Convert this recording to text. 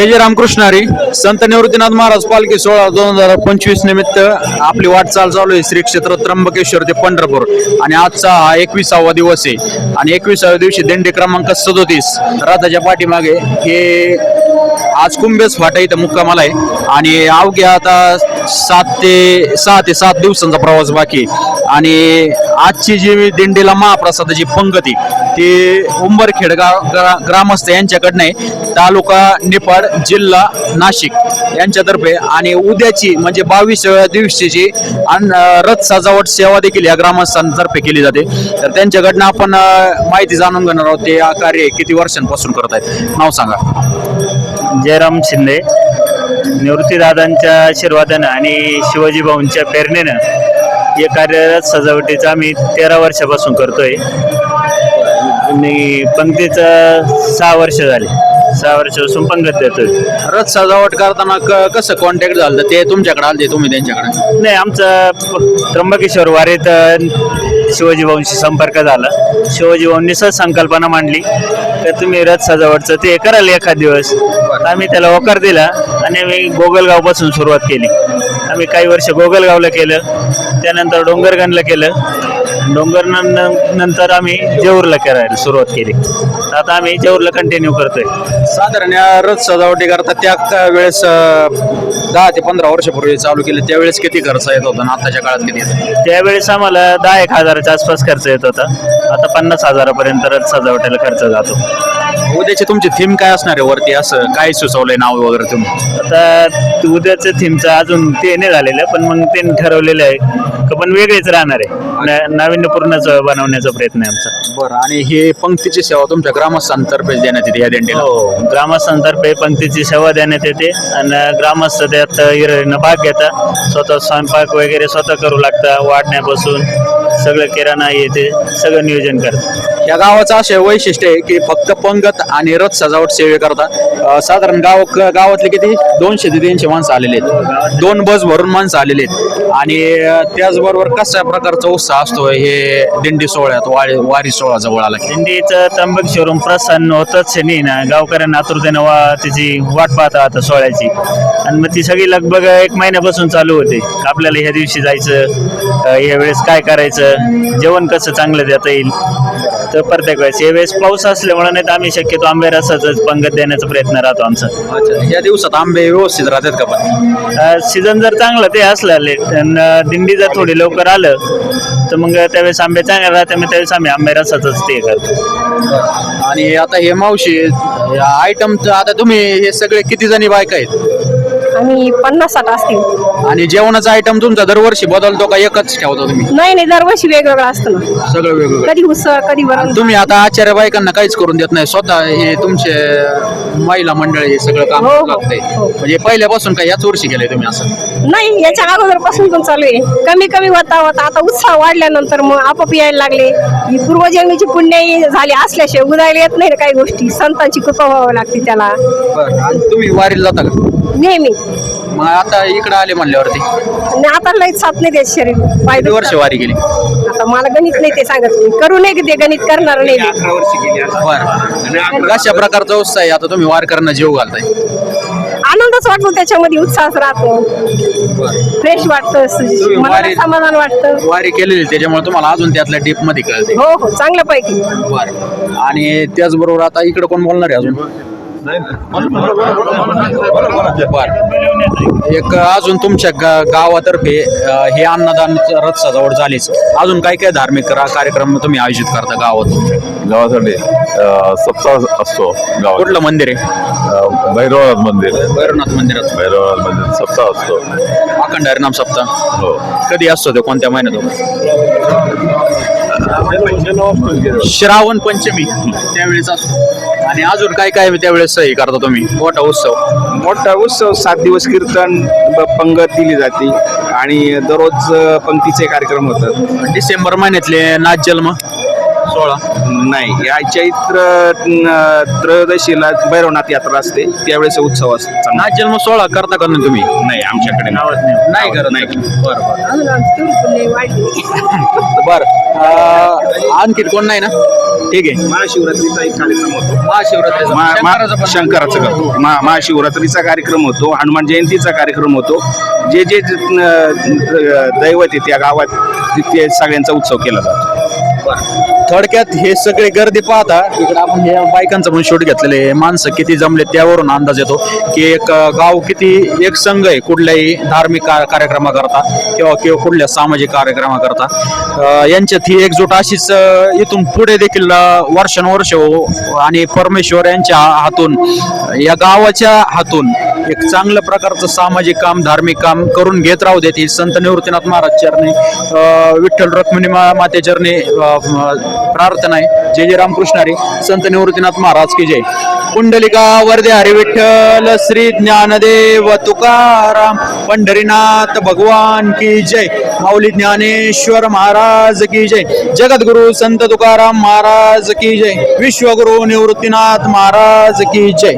जय जय रामकृष्ण हरी. संत निवृत्तीनाथ महाराज पालखी सोळा दोन हजार पंचवीस निमित्त आपली वाटचाल चालू आहे. श्री क्षेत्र त्र्यंबकेश्वर ते पंढरपूर. आणि आजचा हा एकविसावा दिवस आहे. आणि एकविसाव्या दिवशी दिंडी क्रमांक सदोतीस रथाच्या पाठीमागे हे आज कुंभेस फाटा इथं मुक्कामाला आहे. आणि अवघ्या आता सात ते सहा ते सात दिवसांचा प्रवास बाकी आणि आजची जी दिंडीला महाप्रसादाची पंगती ते उंबर खेडगाव ग्रा- ग्रामस्थ यांच्याकडनं आहे. तालुका निफाड जिल्हा नाशिक यांच्यातर्फे आणि उद्याची म्हणजे बावीसव्या दिवशीची रथ सजावट सेवा देखील या ग्रामस्थांतर्फे केली जाते. तर त्यांच्याकडनं आपण माहिती जाणून घेणार आहोत. ते कार्य किती वर्षांपासून करत आहेत? नाव सांगा. जयराम शिंदे. निवृत्तीदादांच्या आशीर्वादानं आणि शिवाजी भाऊंच्या प्रेरणेनं हे कार्यरत सजावटीचं आम्ही तेरा वर्षापासून करतोय. आणि पंक्तीचं सहा वर्ष झाले. सहा वर्षापासून पंगत देतोय. रथ सजावट करताना क- कसं कॉन्टॅक्ट झालं? ते तुमच्याकडे आले तुम्ही त्यांच्याकडे? नाही आमचं प- त्र्यंबकेश्वर वारीत अ, शिवाजी भाऊंशी संपर्क झाला. शिवाजी भाऊंनी सहज संकल्पना मांडली तर तुम्ही रथ सजावटचं ते कराल एखाद दिवस. तर आम्ही त्याला होकार दिला आणि आम्ही गोगलगावपासून सुरुवात केली. आम्ही काही वर्ष गोगलगावला केलं त्यानंतर डोंगरगणला केलं. डोंगर नंतर आम्ही जेऊरला करायला सुरुवात केली. आता आम्ही जेऊरला कंटिन्यू करतोय. साधारण या रथ सजावटी करता त्या क- वेळेस अं, दहा ते पंधरा वर्षापूर्वी चालू केले त्यावेळेस किती खर्च येत होता आणि आताच्या काळात किती येतो त्यावेळेस आम्हाला दहा एक हजाराच्या आसपास खर्च येत होता. आता पन्नास हजारापर्यंत रथ सजावटीला खर्च जातो. उद्याची तुमची थीम काय असणार आहे वरती? असं काय सुचवलंय नाव वगैरे तुम्ही? आता ते उद्याचं थीमचं अजून ते नाही झालेलं पण मग ते ठरवलेलं आहे. पण वेगळेच राहणार आहे. न- नाविन्यपूर्णच बनवण्याचा प्रयत्न आहे आमचा. बरं आणि हे पंक्तीची सेवा तुमच्या ग्रामस्थांतर्फे देण्यात येते या दिंडीला. हो ग्रामस्थांतर्फे पंक्तीची सेवा देण्यात येते आणि ग्रामस्थ त्यात हिरडीनं भाग घेतात स्वतः स्वयंपाक वगैरे स्वतः करू लागतात वाढण्यापासून सगळं किराणा येते सगळं नियोजन करतात या गावाचं असे वैशिष्ट्य आहे की फक्त पंगत आणि रथ सजावट सेवे करता. अं, साधारण गाव गावातले किती? दोनशे ते तीनशे माणसं आलेले आहेत. दोन बस भरून माणसं आलेले आहेत. आणि त्याचबरोबर कशा प्रकारचा उत्साह असतो हे दिंडी सोहळ्यात वारी वारी सोहळा जवळ आला की? दिंडीचं त्र्यंबकेश्वरून प्रसन्न होतच नाही ना? गावकऱ्यांना आतुरतेनं वा त्याची वाट पाहता आता सोहळ्याची. आणि मग ती सगळी लगबग एक महिन्यापासून चालू होते. आपल्याला ह्या दिवशी जायचं या वेळेस काय करायचं जेवण कसं चांगलं देता येईल? तर प्रत्येक वेळेस या वेळेस पाऊस असल्यामुळे नाही तर आम्ही शक्यतो आंबे रसाच पंगत देण्याचा प्रयत्न राहतो आमचा. या दिवसात आंबे व्यवस्थित राहतात का पण? सीझन जर चांगलं ते असलं लेट आणि दिंडी जर थोडी लवकर आलं तर मग त्यावेळेस आंबे चांगले राहते मग त्यावेळेस आम्ही आंबे रसाचंच ते करतो. आणि आता हे मावशी आयटम आता तुम्ही हे सगळे किती जणी बायका आहेत? आम्ही पन्नास साठ असतील आणि जेवणाचा आयटम तुमचा दरवर्षी बदलतो का एकच ठेवता तुम्ही? नाही नाही दरवर्षी वेगवेगळं असतं ना. सगळं वेगवेगळं. कधी उसळ कधी वरण. तुम्ही आता आचार्य बायकांना काहीच करून देत नाही. स्वतः हे तुमचे महिला मंडळ हे सगळं काम हो, हो, लागतंय हो. म्हणजे पहिल्यापासून काय याच वर्षी केलंय तुम्ही असं? नाही याच्या अगोदरपासून पण चालू आहे. कमी कमी होता होता. आता उत्साह वाढल्यानंतर मग आपोआप यायला लागले. ही पूर्वजन्मीची पुण्य झाली असल्याशिवाय उदायला येत नाही ना काही गोष्टी. संतांची कृपा व्हावी लागते त्याला. बरं. आणि तुम्ही वारीला जाता का? नेहमी. मग आता इकडे आले म्हणल्यावरती. आणि आता लई साथ नाही देत शरीर. पाय किती वर्ष दुखतात. वारी केली आता मला गणित नाही ते सांगत. मी करू नये की ते गणित करणार नाही. बरं. कशा प्रकारचा उत्साह आहे? आता तुम्ही वार करणं जीव घालताय. आनंदच वाटतो त्याच्यामध्ये उत्साहच राहतो. फ्रेश वाटतं मला वारी- समाधान वाटतं. वारी केलेली त्याच्यामुळे तुम्हाला अजून त्यातल्या डीपमध्ये कळते. हो हो चांगल्यापैकी बरं. आणि त्याचबरोबर आता इकडे कोण बोलणार आहे अजून? एक अजून तुमच्या गा- गावातर्फे हे अन्नदान रथ सजावट झालीच. अजून काय काय धार्मिक कार्यक्रम तुम्ही आयोजित करता गावात? गावासाठी सप्ताह असतो गावात. कुठलं मंदिर आहे? भैरवनाथ मंदिर. भैरवनाथ मंदिरात. भैरवनाथ मंदिर सप्ताह असतो. अखंड हरिनाम सप्ताह? हो. कधी असतो ते? कोणत्या महिन्यात? श्रावण पंचमी. त्यावेळेस असतो. आणि अजून काय काय त्यावेळेस हे करता तुम्ही? मोठा उत्सव. मोठा उत्सव सात दिवस कीर्तन ब- पंगत दिली जाते आणि दररोज अ, पंक्तीचे कार्यक्रम होतात. डिसेंबर महिन्यातले नाच जन्म? सोळा. नाही या चैत्र न- त्रयोदशीला भैरवनाथ यात्रा असते. त्यावेळेस उत्सव असतो. चांगला. नाच जन्म सोळा करता का नाही तुम्ही? नाही आमच्याकडे नावच नाही. नाही करत. नाही. बरं आमची वाढली. बरं. अं, आणखी कोण नाही ना? ठीक आहे. महाशिवरात्रीचा एक कार्यक्रम होतो. महाशिवरात्रीचा. मा- शंकराचा मा- पण- शंकराचं करतो मा- महाशिवरात्रीचा कार्यक्रम होतो. हनुमान जयंतीचा कार्यक्रम होतो. जे जे अं, दैवत आहे त्या गावात तिथे सगळ्यांचा उत्सव केला जातो. थोडक्यात हे सगळे गर्दी पाहता इकडे आपण हे बायकांचं पण शूट घेतलेले आहे. माणसं किती जमले त्यावरून अंदाज येतो की एक गाव किती एक संघ आहे कुठल्याही धार्मिक का- कार्यक्रमाकरता किंवा किंवा कुठल्या सामाजिक कार्यक्रमाकरता. यांच्यात ही एकजूट अशीच इथून पुढे देखील वर्षानुवर्ष हो आणि परमेश्वर यांच्या हातून या गावाच्या हातून एक चांगल्या प्रकारचं सामाजिक काम धार्मिक काम करून घेत राहू देत ही संत निवृत्तीनाथ महाराज चरणी विठ्ठल रुक्मिणी माते चरणी प्रार्थना आहे. जय जय रामकृष्णारी संत निवृत्तीनाथ महाराज की जय. कुंडलिका वरदे हरी विठ्ठल श्री ज्ञानदेव तुकाराम पंढरीनाथ भगवान की जय. माऊली ज्ञानेश्वर महाराज की जय. जगद्गुरु संत तुकाराम महाराज की जय. विश्वगुरु निवृत्तीनाथ महाराज की जय.